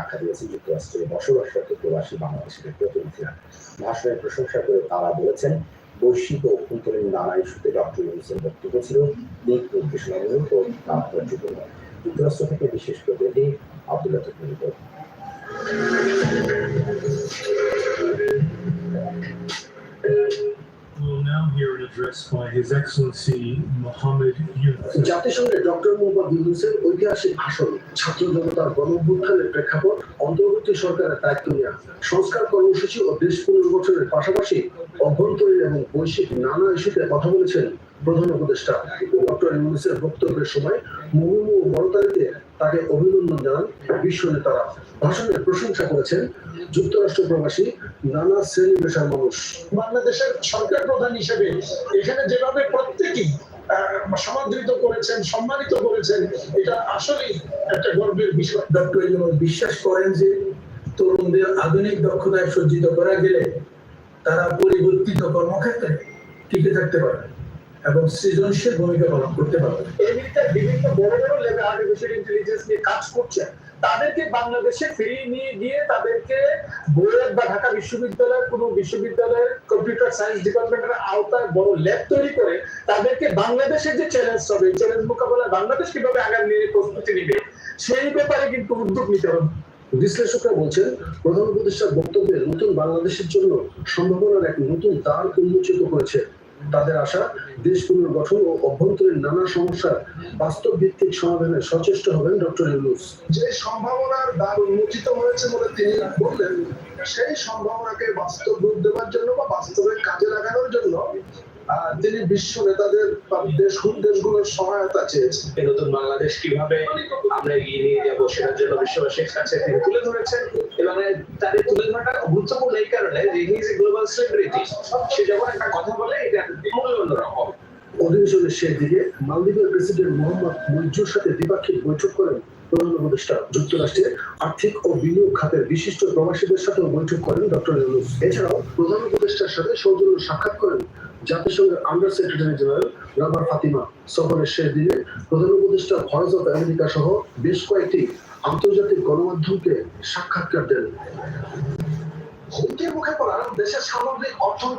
আখ্যা দিয়েছে যুক্তরাষ্ট্রে বসবাসরত প্রবাসী বাংলাদেশের প্রতিনিধিরা। ভাষণের প্রশংসা করে তারা বলেছেন, বৈশ্বিক ও অভ্যন্তরীণ নানা ইস্যুতে ডক্টর ইউনুসের বক্তব্য ছিল, দিক নির্দেশনামূলক ও তাৎপর্যপূর্ণ। যুক্তরাষ্ট্র থেকে বিশেষ প্রতিনিধি আব্দুল্লাহ রিপোর্ট। ডক্টর মোহাম্মদ ইউনুসের ঐতিহাসিক ভাষণ ছাত্র জনতার গণঅভ্যুত্থানের প্রেক্ষাপট অন্তর্বর্তী সরকারের দায়িত্ব নেওয়া সংস্কার কর্মসূচি ও দেশ পুনর্গঠনের পাশাপাশি অভ্যন্তরীণ এবং বৈশ্বিক নানা ইস্যুতে কথা বলেছেন প্রধান উপদেষ্টা। ডক্টর ইউনুসের বক্তব্যের সময় মুহুর্মু ও বড়তালিতে তাকে অভিনন্দন জানান বিশ্ব নেতারা। ভাষণের প্রশংসা করেছেন যুক্তরাষ্ট্র প্রবাসী নানা শ্রেণি পেশার মানুষ। বাংলাদেশের সরকার প্রধান হিসেবে এখানে যেভাবে প্রত্যেকেই সমাদৃত করেছেন সম্মানিত করেছেন এটা আসলেই একটা গর্বের বিষয়। ডক্টর বিশ্বাস করেন যে তরুণদের আধুনিক দক্ষতায় সজ্জিত করা গেলে তারা পরিবর্তিত কর্মক্ষেত্রে টিকে থাকতে পারবে এবং সৃজনশীল ভূমিকা পালন করতে পারবে। এমনিতে বিভিন্ন বড় বড় লেভেল আর্টিফিশিয়াল ইন্টেলিজেন্স নিয়ে কাজ করছে। তাদেরকে বাংলাদেশে ফিরিয়ে নিয়ে গিয়ে তাদেরকে বুয়েট বা ঢাকা বিশ্ববিদ্যালয়ের কোনো বিশ্ববিদ্যালয়ের কম্পিউটার সায়েন্স ডিপার্টমেন্টের আওতায় বড় ল্যাব তৈরি করে তাদেরকে বাংলাদেশের যে চ্যালেঞ্জ হবে চ্যালেঞ্জ মোকাবেলায় বাংলাদেশ কীভাবে আগামী দিনে প্রস্তুতি নিবে সেই ব্যাপারে কিন্তু উদ্যোগ নিতে হবে। বিশ্লেষকরা বলছেন প্রধান উপদেষ্টার বক্তব্যে নতুন বাংলাদেশের জন্য সম্ভাবনার এক নতুন দ্বার উন্মোচিত করেছে তাদের আশা দেশ পুনর্গঠন ও অভ্যন্তরীণ নানা সমস্যার বাস্তব ভিত্তিক সমাধানে সচেষ্ট হবেন ডক্টর ইউনুস। যে সম্ভাবনার দ্বার উন্মোচিত হয়েছে বলে তিনি বললেন সেই সম্ভাবনাকে বাস্তব রূপ দেওয়ার জন্য বা বাস্তবে কাজে লাগানোর জন্য তিনি বিশ্ব নেতাদের বা দেশ দেশগুলোর সহায়তা চেয়েছেন। নতুন বাংলাদেশ কীভাবে আমরা এগিয়ে নিয়ে যাব সেটার জন্য বিশ্ববাসীর কাছে তিনি তুলে ধরেছেন এবং তাদের তুলে ধরাটা গুরুত্বপূর্ণ এই কারণে যে হি ইজ গ্লোবাল সেলিব্রিটি। সে যখন একটা কথা বলে অধিবেশনের শেষ দিকে মালদ্বীপের প্রেসিডেন্ট মোহাম্মদ মুইজুর সাথে দ্বিপাক্ষিক বৈঠক করেন প্রধান উপদেষ্টা যুক্তরাষ্ট্রের আর্থিক ও বিনিয়োগ খাতের বিশিষ্ট প্রবাসীদের বৈঠক করেন ডক্টর ইউনুস। এছাড়াও প্রধান উপদেষ্টার সাথে সৌজন্য সাক্ষাৎ করেন জাতিসংঘের under secretary general Rabab Fatima. সফরের শেষ দিনে প্রধান উপদেষ্টা ভয়েস অফ আমেরিকা সহ বেশ কয়েকটি আন্তর্জাতিক গণমাধ্যমকে সাক্ষাৎকার দেন। হুমকির মুখে পড়া দেশের সামগ্রিক অর্থ